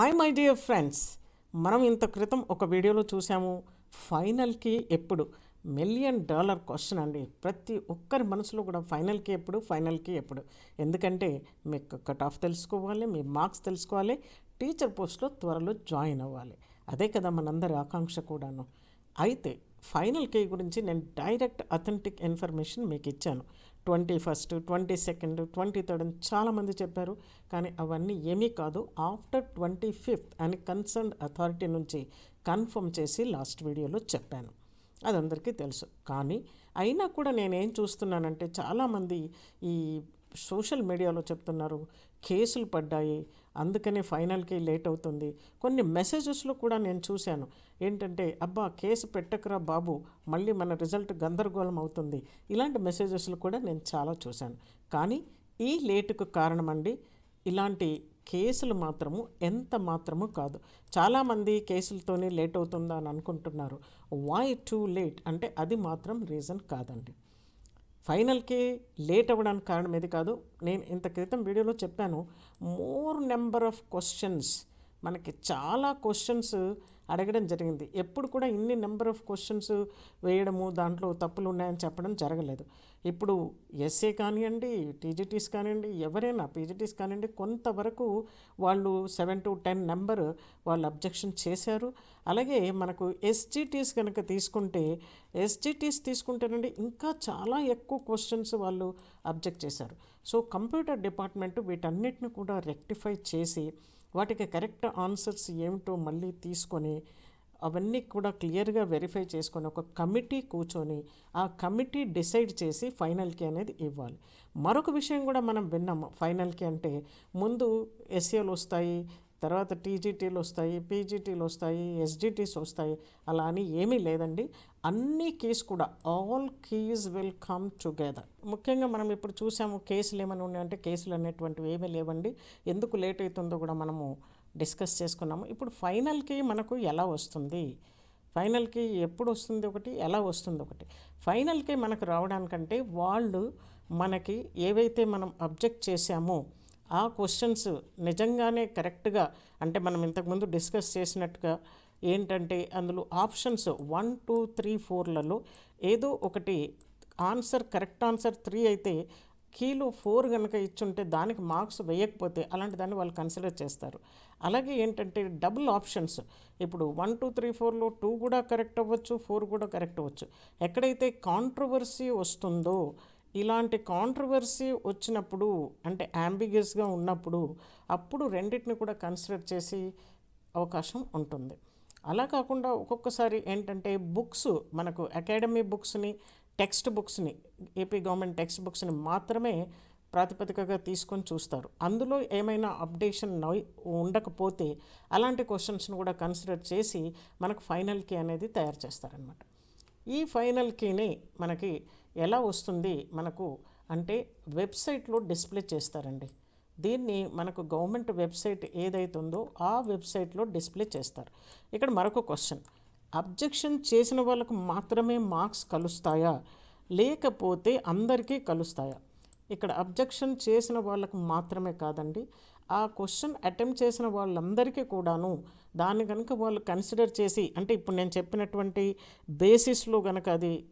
Hi my dear friends మనం ఇంత క్రితం ఒక వీడియోలో చూసాము ఫైనల్కి ఎప్పుడు? మిలియన్ డాలర్ క్వశ్చన్ అండి. ప్రతి ఒక్కరి మనసులో కూడా ఫైనల్కి ఎప్పుడు? ఫైనల్కి ఎప్పుడు? ఎందుకంటే మీకు కట్ ఆఫ్ తెలుసుకోవాలి మీ మార్క్స్ తెలుసుకోవాలి టీచర్ పోస్ట్లో త్వరలో జాయిన్ అవ్వాలి. అదే కదా మనందరి ఆకాంక్ష కూడాను. అయితే ఫైనల్ కే గురించి నేను డైరెక్ట్ అథెంటిక్ ఇన్ఫర్మేషన్ మీకు ఇచ్చాను. Twenty first twenty second twenty third అని చాలామంది చెప్పారు. కానీ అవన్నీ ఏమీ కాదు. ఆఫ్టర్ ట్వంటీ ఫిఫ్త్ అని కన్సర్న్ అథారిటీ నుంచి కన్ఫర్మ్ చేసి లాస్ట్ వీడియోలో చెప్పాను. అది అందరికీ తెలుసు. కానీ అయినా కూడా నేనేం చూస్తున్నానంటే చాలామంది ఈ సోషల్ మీడియాలో చెప్తున్నారు. కేసులు పడ్డాయి. అందుకనే ఫైనల్కి లేట్ అవుతుంది. కొన్ని మెసేజెస్లో కూడా నేను చూశాను. ఏంటంటే అబ్బా కేసు పెట్టకరా బాబు మళ్ళీ మన రిజల్ట్ గందరగోళం అవుతుంది. ఇలాంటి మెసేజెస్లు కూడా నేను చాలా చూశాను. కానీ ఈ లేటుకు కారణమండి ఇలాంటి కేసులు మాత్రము ఎంత మాత్రము కాదు. చాలామంది కేసులతోనే లేట్ అవుతుందా అని అనుకుంటున్నారు. వై టూ లేట్ అంటే అది మాత్రం రీజన్ కాదండి. ఫైనల్కి లేట్ అవ్వడానికి కారణం ఏది కాదు నేను ఇంత క్రితం వీడియోలో చెప్పాను మోర్ నెంబర్ ఆఫ్ క్వశ్చన్స్ మనకి చాలా క్వశ్చన్స్ అడగడం జరిగింది. ఎప్పుడు కూడా ఇన్ని నెంబర్ ఆఫ్ క్వశ్చన్స్ వేయడము దాంట్లో తప్పులు ఉన్నాయని చెప్పడం జరగలేదు. ఇప్పుడు ఎస్ఏ కానివ్వండి టీజీటీస్ కానివ్వండి ఎవరైనా పీజీటీస్ కానివ్వండి కొంతవరకు వాళ్ళు సెవెన్ టు టెన్ నెంబర్ వాళ్ళు అబ్జెక్షన్ చేశారు. అలాగే మనకు ఎస్జిటీస్ కనుక తీసుకుంటే ఎస్జిటీస్ తీసుకుంటేనండి ఇంకా చాలా ఎక్కువ క్వశ్చన్స్ వాళ్ళు అబ్జెక్ట్ చేశారు. సో కంప్యూటర్ డిపార్ట్మెంట్ వీటన్నిటిని కూడా రెక్టిఫై చేసి వాటికి కరెక్ట్ ఆన్సర్స్ ఏమిటో మళ్ళీ తీసుకొని అవన్నీ కూడా క్లియర్గా వెరిఫై చేసుకొని ఒక కమిటీ కూర్చొని ఆ కమిటీ డిసైడ్ చేసి ఫైనల్కి అనేది ఇవ్వాలి. మరొక విషయం కూడా మనం విన్నాము. ఫైనల్కి అంటే ముందు ఎస్ఏలు వస్తాయి తర్వాత టీజీటీలు వస్తాయి పీజీటీలు వస్తాయి ఎస్జిటీస్ వస్తాయి అలా అని ఏమీ లేదండి. అన్ని కీస్ కూడా all keys will come together. ముఖ్యంగా మనం ఇప్పుడు చూసాము కేసులు ఏమైనా ఉన్నాయంటే కేసులు అనేటువంటివి ఏమీ లేవండి. ఎందుకు లేట్ అవుతుందో కూడా మనము డిస్కస్ చేసుకున్నాము. ఇప్పుడు ఫైనల్కి మనకు ఎలా వస్తుంది? ఫైనల్కి ఎప్పుడు వస్తుంది ఒకటి? ఎలా వస్తుంది ఒకటి? ఫైనల్కి మనకు రావడానికంటే వాళ్ళు మనకి ఏవైతే మనం అబ్జెక్ట్ చేశామో ఆ క్వశ్చన్స్ నిజంగానే కరెక్ట్గా అంటే మనం ఇంతకుముందు డిస్కస్ చేసినట్టుగా ఏంటంటే అందులో ఆప్షన్స్ వన్ టూ త్రీ ఫోర్లలో ఏదో ఒకటి ఆన్సర్ కరెక్ట్ ఆన్సర్ త్రీ అయితే కీలో ఫోర్ కనుక ఇచ్చుంటే దానికి మార్క్స్ వేయకపోతే అలాంటి దాన్ని వాళ్ళు కన్సిడర్ చేస్తారు. అలాగే ఏంటంటే డబుల్ ఆప్షన్స్. ఇప్పుడు వన్ టూ త్రీ ఫోర్లో టూ కూడా కరెక్ట్ అవ్వచ్చు ఫోర్ కూడా కరెక్ట్ అవ్వచ్చు. ఎక్కడైతే కాంట్రవర్సీ వస్తుందో ఇలాంటి కాంట్రవర్సీ వచ్చినప్పుడు అంటే యాంబిగస్గా ఉన్నప్పుడు అప్పుడు రెండింటిని కూడా కన్సిడర్ చేసి అవకాశం ఉంటుంది. అలా కాకుండా ఒక్కొక్కసారి ఏంటంటే బుక్స్ మనకు అకాడమీ బుక్స్ని టెక్స్ట్ బుక్స్ని ఏపీ గవర్నమెంట్ టెక్స్ట్ బుక్స్ని మాత్రమే ప్రాతిపదికగా తీసుకొని చూస్తారు. అందులో ఏమైనా అప్డేషన్ ఉండకపోతే అలాంటి క్వశ్చన్స్ని కూడా కన్సిడర్ చేసి మనకు ఫైనల్ కీ అనేది తయారు చేస్తారనమాట ఈ ఫైనల్ కీని మనకి ఎలా వస్తుంది మనకు అంటే వెబ్సైట్లో డిస్ప్లే చేస్తారండి. దీన్ని మనకు గవర్నమెంట్ వెబ్సైట్ ఏదైతుందో ఆ వెబ్సైట్లో డిస్ప్లే చేస్తారు. ఇక్కడ మరొక క్వశ్చన్. అబ్జెక్షన్ చేసిన వాళ్ళకు మాత్రమే మార్క్స్ కలుస్తాయా? లేకపోతే అందరికీ కలుస్తాయా? ఇక్కడ అబ్జెక్షన్ చేసిన వాళ్ళకు మాత్రమే కాదండి. ఆ క్వశ్చన్ అటెంప్ట్ చేసిన వాళ్ళందరికీ కూడాను దాన్ని కనుక వాళ్ళు కన్సిడర్ చేసి అంటే ఇప్పుడు నేను చెప్పినటువంటి బేసిస్లో కనుక అది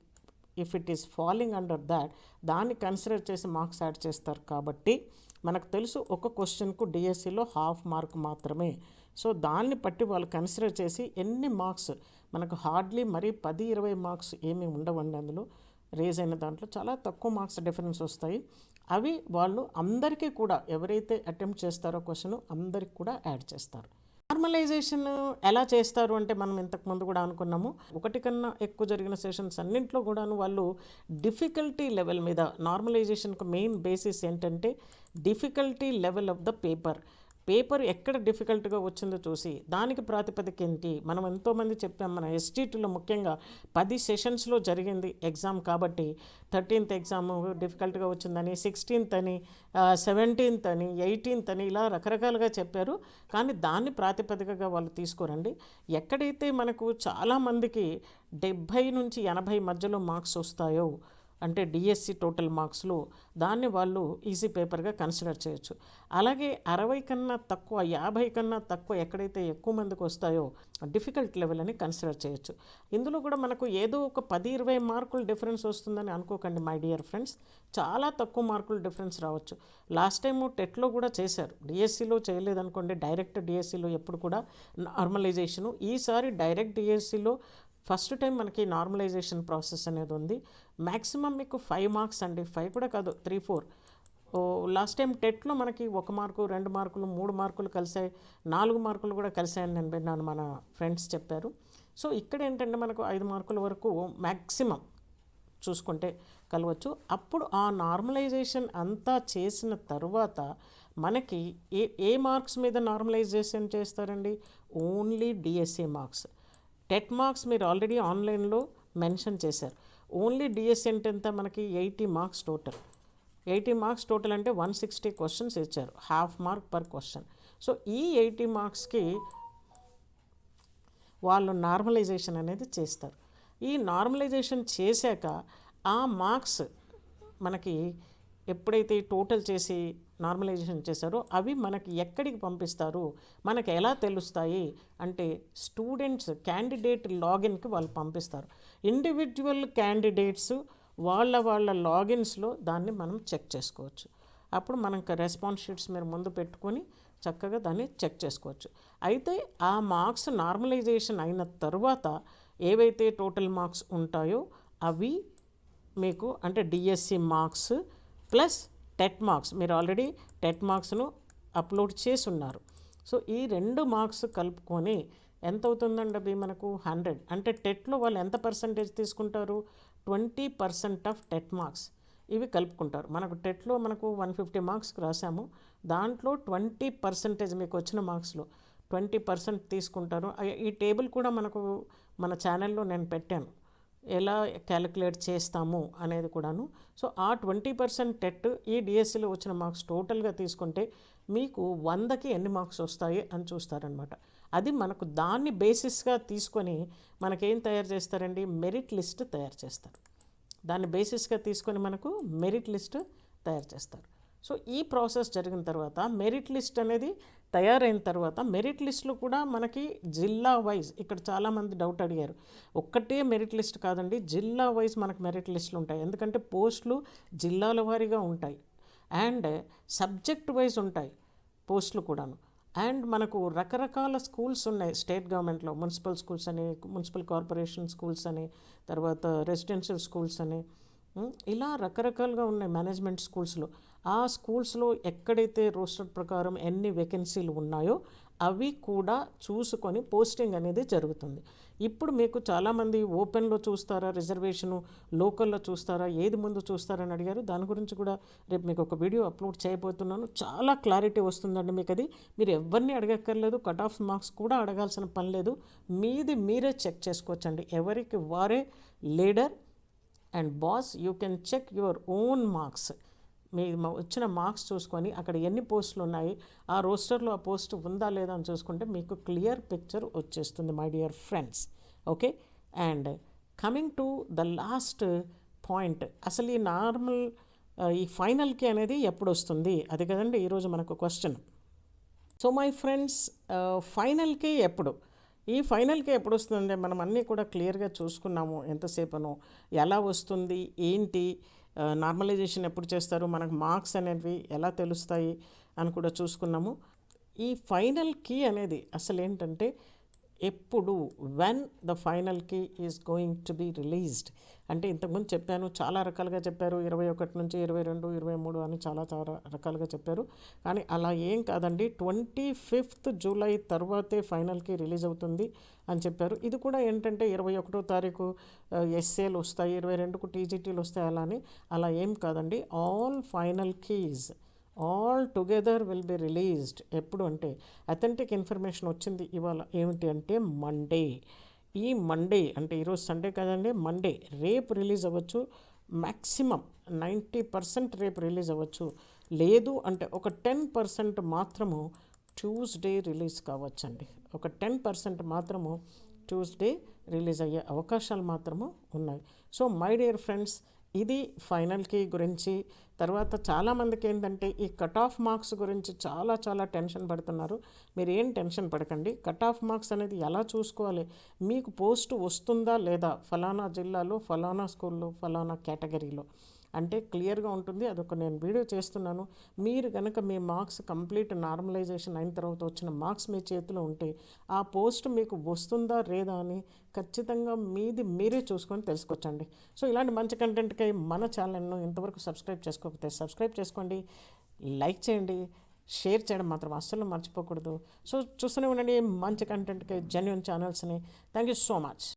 if it is following under that దాన్ని కన్సిడర్ చేసి మార్క్స్ యాడ్ చేస్తారు కాబట్టి మనకు తెలుసు ఒక క్వశ్చన్కు డిఎస్సిలో హాఫ్ మార్క్ మాత్రమే. సో దాన్ని బట్టి వాళ్ళు కన్సిడర్ చేసి ఎన్ని మార్క్స్ మనకు హార్డ్లీ మరీ పది ఇరవై మార్క్స్ ఏమీ ఉండవండి అందులో. రేజ్ అయిన దాంట్లో చాలా తక్కువ మార్క్స్ డిఫరెన్స్ వస్తాయి. అవి వాళ్ళు అందరికీ కూడా ఎవరైతే అటెంప్ట్ చేస్తారో క్వశ్చన్ అందరికి కూడా యాడ్ చేస్తారు. నార్మలైజేషన్ ఎలా చేస్తారు అంటే మనం ఇంతకుముందు కూడా అనుకున్నాము. ఒకటి కన్నా ఎక్కువ జరిగిన సెషన్స్ అన్నింటిలో కూడాను వాళ్ళు డిఫికల్టీ లెవెల్ మీద నార్మలైజేషన్కి మెయిన్ బేసిస్ ఏంటంటే difficulty level of the paper. Paper ఎక్కడ డిఫికల్ట్గా వచ్చిందో చూసి దానికి ప్రాతిపదిక ఏంటి? మనం ఎంతోమంది చెప్పాం మన ఎస్టీటీలో ముఖ్యంగా పది సెషన్స్లో జరిగింది ఎగ్జామ్ కాబట్టి థర్టీన్త్ ఎగ్జామ్ డిఫికల్ట్గా వచ్చిందని సిక్స్టీన్త్ అని సెవెంటీన్త్ అని ఎయిటీన్త్ అని ఇలా రకరకాలుగా చెప్పారు. కానీ దాన్ని ప్రాతిపదికగా వాళ్ళు తీసుకోరండి. ఎక్కడైతే మనకు చాలామందికి డెబ్భై నుంచి ఎనభై మధ్యలో మార్క్స్ వస్తాయో అంటే డిఎస్సి టోటల్ మార్క్స్లో దాన్ని వాళ్ళు ఈజీ పేపర్గా కన్సిడర్ చేయొచ్చు. అలాగే అరవై కన్నా తక్కువ యాభై కన్నా తక్కువ ఎక్కడైతే ఎక్కువ మందికి వస్తాయో డిఫికల్ట్ లెవెల్ అని కన్సిడర్ చేయొచ్చు. ఇందులో కూడా మనకు ఏదో ఒక పది ఇరవై మార్కులు డిఫరెన్స్ వస్తుందని అనుకోకండి మై డియర్ ఫ్రెండ్స్. చాలా తక్కువ మార్కులు డిఫరెన్స్ రావచ్చు. లాస్ట్ టైము టెట్లో కూడా చేశారు. డిఎస్సిలో చేయలేదనుకోండి డైరెక్ట్ డిఎస్సిలో ఎప్పుడు కూడా నార్మలైజేషను. ఈసారి డైరెక్ట్ డిఎస్సిలో ఫస్ట్ టైం మనకి నార్మలైజేషన్ ప్రాసెస్ అనేది ఉంది. మ్యాక్సిమం మీకు ఫైవ్ మార్క్స్ అండి. ఫైవ్ కూడా కాదు త్రీ ఫోర్. లాస్ట్ టైం టెట్లో మనకి ఒక మార్కు రెండు మార్కులు మూడు మార్కులు కలిసాయి. నాలుగు మార్కులు కూడా కలిసాయని నేను విన్నాను మన ఫ్రెండ్స్ చెప్పారు. సో ఇక్కడ ఏంటంటే మనకు ఐదు మార్కుల వరకు మ్యాక్సిమం చూసుకుంటే కలవచ్చు. అప్పుడు ఆ నార్మలైజేషన్ అంతా చేసిన తర్వాత మనకి ఏ ఏ మార్క్స్ మీద నార్మలైజేషన్ చేస్తారండి? Only DSA marks. TET marks మీరు ఆల్రెడీ ఆన్లైన్లో మెన్షన్ చేశారు. ఓన్లీ డిఎస్ఎంట్ ఎంత? మనకి eighty marks total. Eighty marks total అంటే వన్ సిక్స్టీ క్వశ్చన్స్ ఇచ్చారు. Half mark per question. So ఈ ఎయిటీ మార్క్స్కి వాళ్ళు నార్మలైజేషన్ అనేది చేస్తారు. ఈ నార్మలైజేషన్ చేశాక ఆ మార్క్స్ మనకి ఎప్పుడైతే టోటల్ చేసి నార్మలైజేషన్ చేశారో అవి మనకి ఎక్కడికి పంపిస్తారు? మనకు ఎలా తెలుస్తాయి? అంటే స్టూడెంట్స్ క్యాండిడేట్ లాగిన్కి వాళ్ళు పంపిస్తారు. ఇండివిజువల్ క్యాండిడేట్స్ వాళ్ళ వాళ్ళ లాగిన్స్లో దాన్ని మనం చెక్ చేసుకోవచ్చు. అప్పుడు మనకు రెస్పాన్స్ షీట్స్ మీరు ముందు పెట్టుకొని చక్కగా దాన్ని చెక్ చేసుకోవచ్చు. అయితే ఆ మార్క్స్ నార్మలైజేషన్ అయిన తర్వాత ఏవైతే టోటల్ మార్క్స్ ఉంటాయో అవి మీకు అంటే DSC marks plus TET marks. మీరు ఆల్రెడీ టెట్ మార్క్స్ను అప్లోడ్ చేసి ఉన్నారు సో ఈ రెండు మార్క్స్ కలుపుకొని ఎంత అవుతుందండి అవి మనకు? హండ్రెడ్. అంటే టెట్లో వాళ్ళు ఎంత పర్సంటేజ్ తీసుకుంటారు? Twenty percent of TET marks ఇవి కలుపుకుంటారు. మనకు టెట్లో మనకు వన్ ఫిఫ్టీ మార్క్స్కి రాసాము. దాంట్లో ట్వంటీ పర్సెంటేజ్ మీకు వచ్చిన మార్క్స్లో ట్వంటీ పర్సెంట్ తీసుకుంటారు. ఈ టేబుల్ కూడా మనకు మన ఛానల్లో నేను పెట్టాను. ఎలా క్యాలిక్యులేట్ చేస్తాము అనేది కూడాను. సో ఆ ట్వంటీ పర్సెంట్ టెట్ ఈ డిఎస్సిలో వచ్చిన మార్క్స్ టోటల్గా తీసుకుంటే మీకు వందకి ఎన్ని మార్క్స్ వస్తాయి అని చూస్తారనమాట. అది మనకు దాన్ని బేసిస్గా తీసుకొని మనకేం తయారు చేస్తారండి? మెరిట్ లిస్ట్ తయారు చేస్తారు. దాన్ని బేసిస్గా తీసుకొని మనకు మెరిట్ లిస్ట్ తయారు చేస్తారు. సో ఈ ప్రాసెస్ జరిగిన తర్వాత మెరిట్ లిస్ట్ అనేది తయారైన తర్వాత మెరిట్ లిస్ట్లో కూడా మనకి జిల్లా వైజ్ ఇక్కడ చాలామంది డౌట్ అడిగారు. ఒక్కటే మెరిట్ లిస్ట్ కాదండి జిల్లా వైజ్ మనకు మెరిట్ లిస్టులు ఉంటాయి. ఎందుకంటే పోస్టులు జిల్లాల వారీగా ఉంటాయి. అండ్ సబ్జెక్ట్ వైజ్ ఉంటాయి పోస్టులు కూడాను. అండ్ మనకు రకరకాల స్కూల్స్ ఉన్నాయి స్టేట్ గవర్నమెంట్లో మున్సిపల్ స్కూల్స్ అని మున్సిపల్ కార్పొరేషన్ స్కూల్స్ అని తర్వాత రెసిడెన్షియల్ స్కూల్స్ అని. ఇలా రకరకాలుగా ఉన్నాయి మేనేజ్మెంట్ స్కూల్స్లో ఆ స్కూల్స్లో ఎక్కడైతే రోస్టర్ ప్రకారం ఎన్ని వేకెన్సీలు ఉన్నాయో అవి కూడా చూసుకొని పోస్టింగ్ అనేది జరుగుతుంది. ఇప్పుడు మీకు చాలామంది ఓపెన్లో చూస్తారా రిజర్వేషను లోకల్లో చూస్తారా ఏది ముందు చూస్తారని అడిగారు. దాని గురించి కూడా రేపు మీకు ఒక వీడియో అప్లోడ్ చేయబోతున్నాను. చాలా క్లారిటీ వస్తుందండి మీకు అది. మీరు ఎవరిని అడగక్కర్లేదు కట్ ఆఫ్ మార్క్స్ కూడా అడగాల్సిన పని లేదు. మీది మీరే చెక్ చేసుకోవచ్చండి. ఎవరికి వారే leader and boss you can check your own marks. మీ వచ్చిన మార్క్స్ చూసుకొని అక్కడ ఎన్ని పోస్టులు ఉన్నాయి ఆ రోస్టర్లో ఆ పోస్ట్ ఉందా లేదా అని చూసుకుంటే మీకు క్లియర్ పిక్చర్ వచ్చేస్తుంది my dear friends. Okay? And coming to the last point అసలు ఈ నార్మల్ ఈ ఫైనల్కి అనేది ఎప్పుడు వస్తుంది అది కదండి ఈరోజు మనకు క్వశ్చన్. సో మై ఫ్రెండ్స్ ఫైనల్కి ఎప్పుడు? ఈ ఫైనల్కి ఎప్పుడు వస్తుందంటే మనం అన్నీ కూడా క్లియర్గా చూసుకున్నాము ఎంతసేపను. ఎలా వస్తుంది? ఏంటి? నార్మలైజేషన్ ఎప్పుడు చేస్తారు? మనకు మార్క్స్ అనేవి ఎలా తెలుస్తాయి? అని కూడా చూసుకున్నాము. ఈ ఫైనల్ కీ అనేది అసలు ఏంటంటే ఎప్పుడు when the final key is going to be released అంటే ఇంతకుముందు చెప్పాను చాలా రకాలుగా చెప్పారు. ఇరవై ఒకటి నుంచి ఇరవై రెండు ఇరవై మూడు అని చాలా చాలా రకాలుగా చెప్పారు. కానీ అలా ఏం కాదండి. ట్వంటీ ఫిఫ్త్ జూలై తర్వాతే ఫైనల్కి రిలీజ్ అవుతుంది అని చెప్పారు. ఇది కూడా ఏంటంటే ఇరవై ఒకటో తారీఖు ఎస్ఏలు వస్తాయి ఇరవై రెండుకు టీజీటీలు వస్తాయి అలా అని అలా ఏం కాదండి. All final keys all together will be released. ఎప్పుడు అంటే అథెంటిక్ ఇన్ఫర్మేషన్ వచ్చింది ఇవాళ. ఏమిటి అంటే మండే. ఈ మండే అంటే ఈరోజు సండే కదండి మండే. రేపు రిలీజ్ అవ్వచ్చు. మ్యాక్సిమం నైంటీ పర్సెంట్ రేపు రిలీజ్ అవ్వచ్చు. లేదు అంటే ఒక టెన్ పర్సెంట్ మాత్రము ట్యూస్డే రిలీజ్ కావచ్చండి. ఒక టెన్ పర్సెంట్ మాత్రము ట్యూస్డే రిలీజ్ అయ్యే అవకాశాలు మాత్రము ఉన్నాయి. సో మై డియర్ ఫ్రెండ్స్ ఇది ఫైనల్కి గురించి. తర్వాత చాలామందికి ఏంటంటే ఈ కట్ ఆఫ్ మార్క్స్ గురించి చాలా చాలా టెన్షన్ పడుతున్నారు. మీరు ఏం టెన్షన్ పడకండి. కట్ ఆఫ్ మార్క్స్ అనేది ఎలా చూసుకోవాలి? మీకు పోస్ట్ వస్తుందా లేదా? ఫలానా జిల్లాలో ఫలానా స్కూల్లో ఫలానా కేటగిరీలో. అంటే క్లియర్గా ఉంటుంది. అదొక నేను వీడియో చేస్తున్నాను. మీరు కనుక మీ మార్క్స్ కంప్లీట్ నార్మలైజేషన్ అయిన తర్వాత వచ్చిన మార్క్స్ మీ చేతిలో ఉంటే ఆ పోస్ట్ మీకు వస్తుందా లేదా అని ఖచ్చితంగా మీది మీరే చూసుకొని తెలుసుకోవచ్చండి. సో ఇలాంటి మంచి కంటెంట్కి మన ఛానల్ను ఇంతవరకు సబ్స్క్రైబ్ చేసుకోకపోతే సబ్స్క్రైబ్ చేసుకోండి. లైక్ చేయండి. షేర్ చేయడం మాత్రం అస్సలు మర్చిపోకూడదు. సో చూస్తూనే ఉండండి. మంచి కంటెంట్కి genuine ఛానల్స్ని. Thank you so much.